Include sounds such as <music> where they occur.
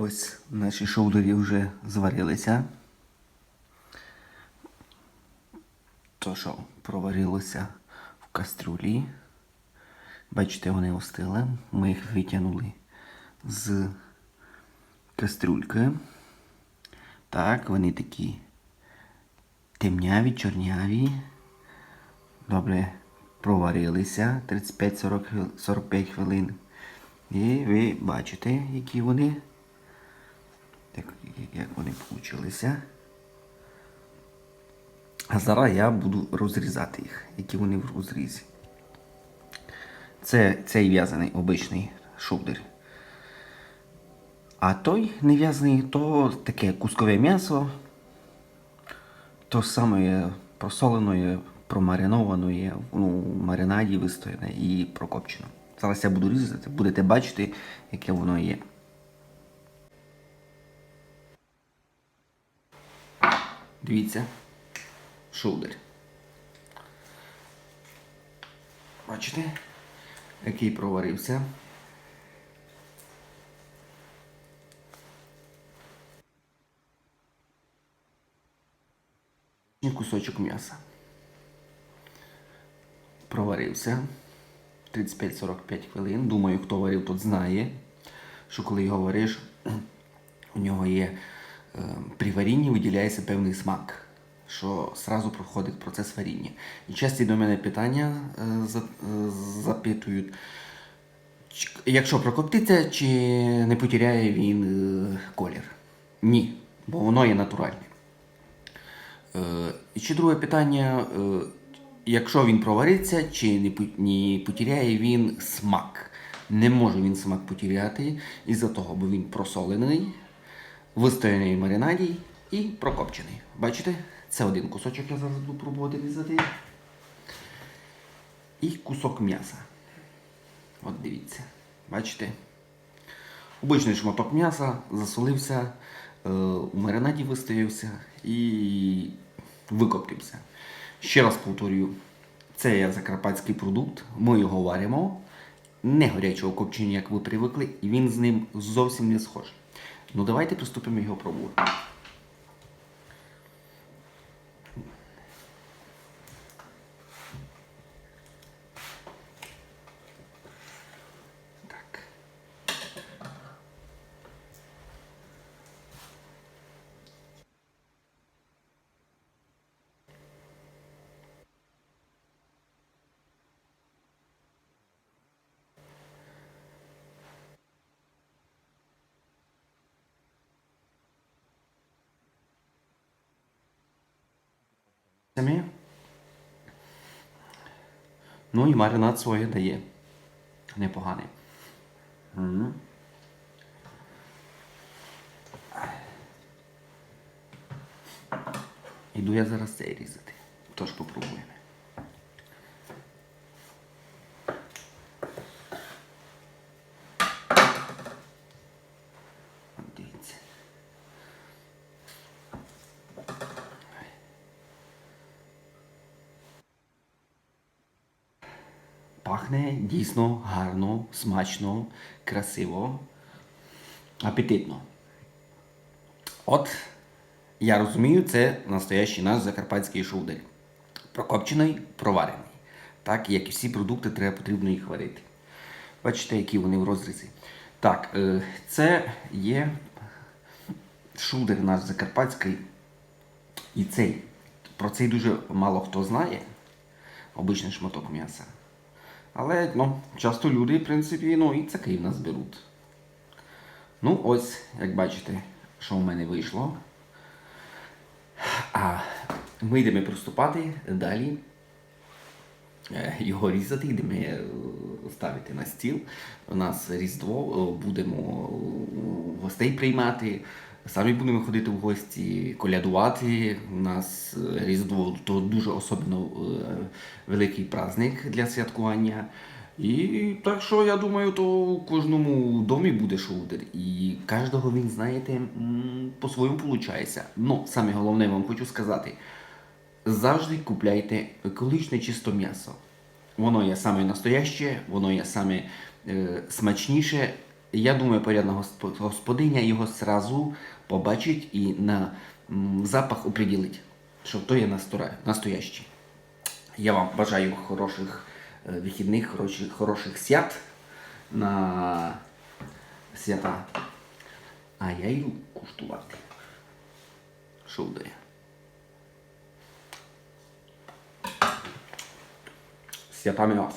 Ось наші шоудері вже зварилися. То, що проварилося в кастрюлі. Бачите, вони остили. Ми їх витягнули з кастрюльки. Так, вони такі темняві, чорняві. Добре проварилися 35-45 хвилин. І ви бачите, які вони. Як, вони получилися. А зараз я буду розрізати їх, які вони в розрізі. Це цей в'язаний обичний шовдер. А той не в'язаний, то таке кускове м'ясо. То саме просоленої, промаринованої, ну, маринаді вистояне і прокопчено. Зараз я буду різати, будете бачити, яке воно є. Дивіться, шулдер. Бачите, який проварився. Кусочок м'яса. Проварився 35-45 хвилин. Думаю, хто варив, тот знає, що коли його вариш, <clears throat> у нього є при варінні виділяється певний смак, що сразу проходить процес варіння. І часті до мене питання е, е, запитують, якщо прокоптиться, чи не потеряє він е, колір? Ні, бо воно є натуральне. І ще друге питання: якщо він провариться, чи не потеряє він смак? Не може він смак потеряти із-за того, бо він просолений, вистояний в маринаді і прокопчений. Бачите? Це один кусочок, я зараз буду пробувати різати. І кусок м'яса. От дивіться. Бачите? Обичний шматок м'яса засолився, е, у маринаді вистоявся і викоптився. Ще раз повторюю, це є закарпатський продукт, ми його варимо, не гарячого копчення, як ви привикли, і він з ним зовсім не схожий. Ну давайте приступимо його пробувати. Ну і маринад своє дає. Непоганий. Іду я зараз цей різати. Тож попробуємо. От Дивіться. Пахне дійсно гарно, смачно, красиво, апетитно. От, я розумію, це настоящий наш закарпатський шовдар. Прокопчений, проварений. Так, як і всі продукти, треба потрібно їх варити. Бачите, які вони в розрізі. Так, е, це є шулдер наш закарпатський. І цей. Про цей дуже мало хто знає. Обичний шматок м'яса. Але ну, часто люди, в принципі, ну, і такий в нас беруть. Ну, ось, як бачите, що в мене вийшло. А ми йдемо приступати далі. Е, Його різати, йдемо е, ставити на стіл. У нас Різдво, е, будемо гостей приймати. Самі будемо ходити в гості, колядувати. У нас е, Різдво то дуже особливо е, великий праздник для святкування. І так що я думаю, то у кожному домі буде шоудер. І кожного він, знаєте, по-своєму виходить. Ну, саме головне вам хочу сказати. Завжди купляйте екологічне чисто м'ясо. Воно є саме настояще, воно є саме е, смачніше Я думаю, порядна господиня його сразу побачить і на запах оприділить, що то є настоящий. Я вам бажаю хороших е, вихідних, хороших, хороших свят на свята. А я йду куштувати. Що буде? Святами вас.